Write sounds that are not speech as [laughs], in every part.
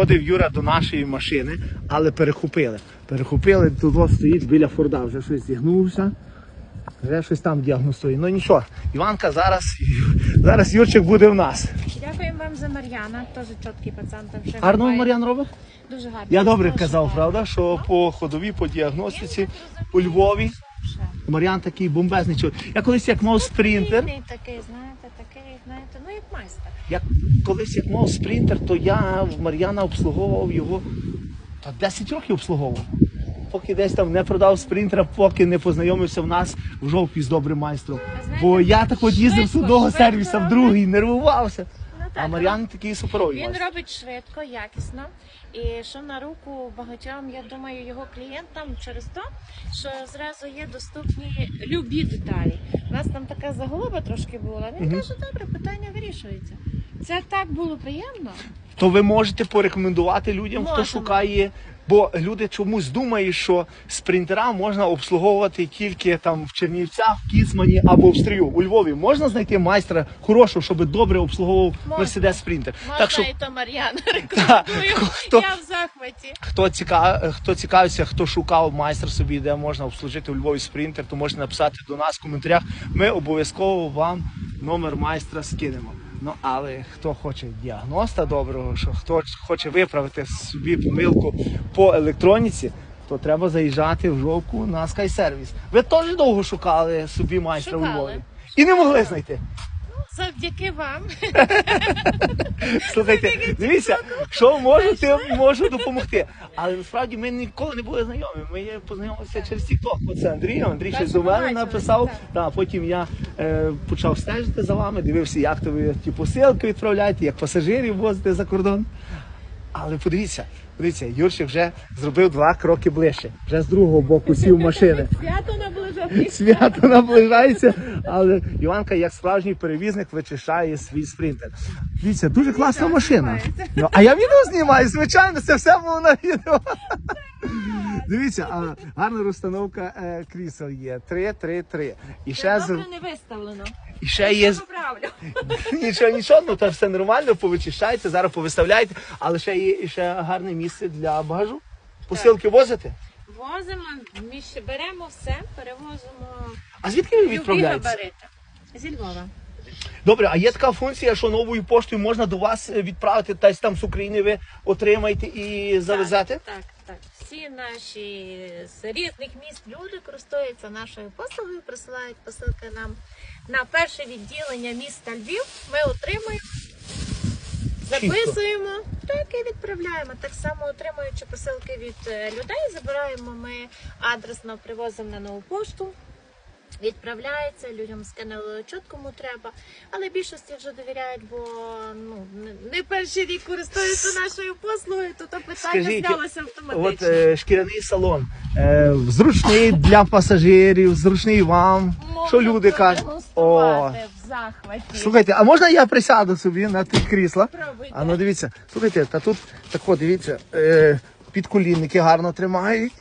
підходив Юра до нашої машини, але перехопили. Перехопили, тут стоїть біля Форда, вже щось зігнувся. Вже щось там діагностує. Ну нічого, Іванка зараз, зараз Юрчик буде в нас. Дякуємо вам за Мар'яна, теж чіткий пацан там. Гарно грає. Мар'ян робить? Дуже гарно. Я добре казав, правда, що по ходовій, по діагностиці у Львові Мар'ян такий бомбезний чоловік. Я колись як мав спринтер, такий, знаєте, такий, майстер. як колись як мав спринтер, то я в Мар'яна обслуговував його та 10 років обслуговував. Поки десь там не продав спринтера, поки не познайомився в нас в жовтій з добрим майстром. Знаєте, Бо я так от їздив з одного сервіса в другий, нервувався. А Маріан Мар'ян такий суперовий. Він робить швидко, якісно. І що на руку багатьом, я думаю, його клієнтам через те, що зразу є доступні любі деталі. У нас там така заголова трошки була. Він Мгм. каже, добре, питання вирішується. Це так було приємно. То ви можете порекомендувати людям, хто шукає. Бо люди чомусь думають, що спринтера можна обслуговувати тільки там в Чернівцях, в Кіцмані або в Стрию. У Львові можна знайти майстра хорошого, щоб добре обслуговував Можна. Мерседес Спринтер. Можна Так що і то Мар'яна [laughs] рекомендую. Хто- Я в захваті. хто цікав, хто цікавиться, хто шукав майстер собі, де можна обслужити у Львові спринтер, то можете написати до нас в коментарях. Ми обов'язково вам номер майстра скинемо. Ну але хто хоче діагноста доброго, що хто хоче виправити собі помилку по електроніці, то треба заїжджати в жовку на Sky Service. Ви теж довго шукали собі майстра у Львові і не могли знайти. Завдяки вам. [laughs] Слухайте, дивіться, що можу, тим можу допомогти. Але насправді ми ніколи не були знайомі. Ми познайомилися через TikTok. Оце Андрій, Андрій щось до мене написав. Та, потім я е, почав стежити за вами, дивився, як то ви ті посилки відправляєте, як пасажирів возите за кордон. Але подивіться, подивіться, Юрчик вже зробив два кроки ближче. Вже з другого боку сів машини. Свято. [laughs] Свято наближається, але Іванка, як справжній перевізник, вичищає свій спринтер. Дивіться, дуже класна машина. Ну, а я відео знімаю, звичайно, це все було на відео. Дивіться, а, гарна розстановка е, крісел є. 3, 3, 3. І ще, з- Добре не виставлено. і ще є. [laughs] Нічого, нічого, ну там все нормально, повичищайте, зараз повиставляйте, але ще є ще гарне місце для багажу. Посилки возите? Возимо, ми ще беремо все, перевозимо А звідки ви відправляєте? Зі Львова. Добре, а є така функція, що новою поштою можна до вас е, відправити, десь там з України ви отримаєте і завезете? Так, так, так. Всі наші з різних міст люди користуються нашою послугою, присилають посилки нам на перше відділення міста Львів. Ми отримуємо, записуємо, і відправляємо. Так само отримуючи посилки від е, людей, забираємо ми адресно, привозимо на нову пошту. Відправляється, людям скинули кому треба, але більшості вже довіряють, бо ну не- перший рік користуються нашою послугою, то то питання Скажіть, знялося автоматично. От е, шкіряний салон, е, зручний для пасажирів, зручний вам. Можна що люди кажуть? О, захваті. слухайте, а можна я присяду собі на ті крісла? Пробуйте. А ну дивіться, слухайте, та тут так от, дивіться, е, підколінники гарно тримають.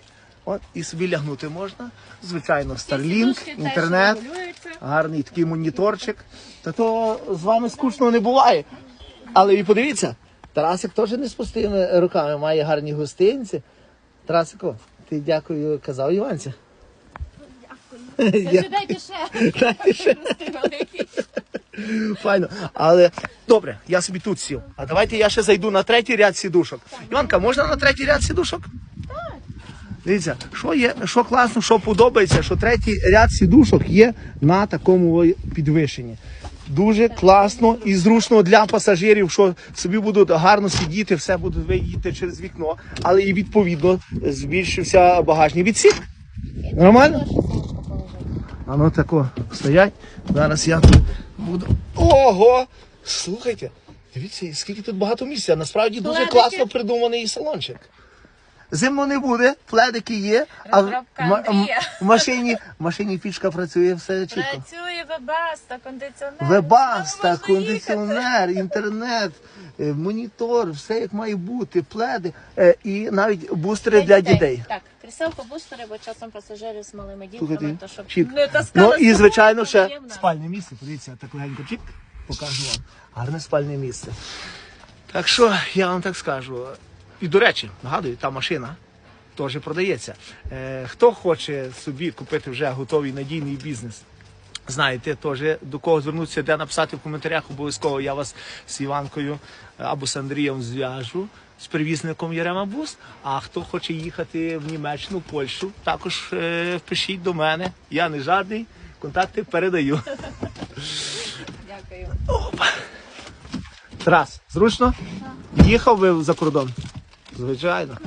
От, і собі лягнути можна. Звичайно, Starlink, теж інтернет. регулюються. гарний такий моніторчик. Та то з вами скучно не буває. Але і подивіться, Тарасик теж не з пустими руками, має гарні гостинці. Тарасико, ти дякую, казав Іванці. Дякую. Дайте ще. Дайте ще. Файно. Але добре, я собі тут сів. А давайте я ще зайду на третій ряд сідушок. Іванка, можна на третій ряд сідушок? Так. Дивіться, що є, що класно, що подобається, що третій ряд сідушок є на такому підвищенні. Дуже класно і зручно для пасажирів, що собі будуть гарно сидіти, все будуть виїти через вікно, але і відповідно збільшився багажний відсік. Нормально? А ну тако стоять. Зараз я тут буду. Ого! Слухайте, дивіться, скільки тут багато місця. Насправді дуже Пледики. класно придуманий салончик. Зимно не буде, пледики є, а в, Розробка ма- м- Андрія. в машині, в машині пічка працює все чітко. Працює вебаста, кондиціонер. Вебаста, можна їхати. кондиціонер, інтернет, е, монітор, все як має бути, пледи е, і навіть бустери для дітей. Так, кріселко бустери, бо часом пасажири з малими дітками, Слухайте, то щоб чітко. не таскали Ну з і собою, звичайно ще приємно. спальне місце. Подивіться, так легенько чик, покажу вам. Гарне спальне місце. Так що я вам так скажу. І до речі, нагадую, та машина теж продається. Е, хто хоче собі купити вже готовий надійний бізнес? Знаєте, теж до кого звернутися, де написати в коментарях. Обов'язково я вас з Іванкою е, або з Андрієм зв'яжу з перевізником Єрема Бус. А хто хоче їхати в Німеччину, Польщу, також е, пишіть до мене. Я не жадний, контакти передаю. Дякую. Тарас, зручно? Їхав ви за кордон? Звичайно.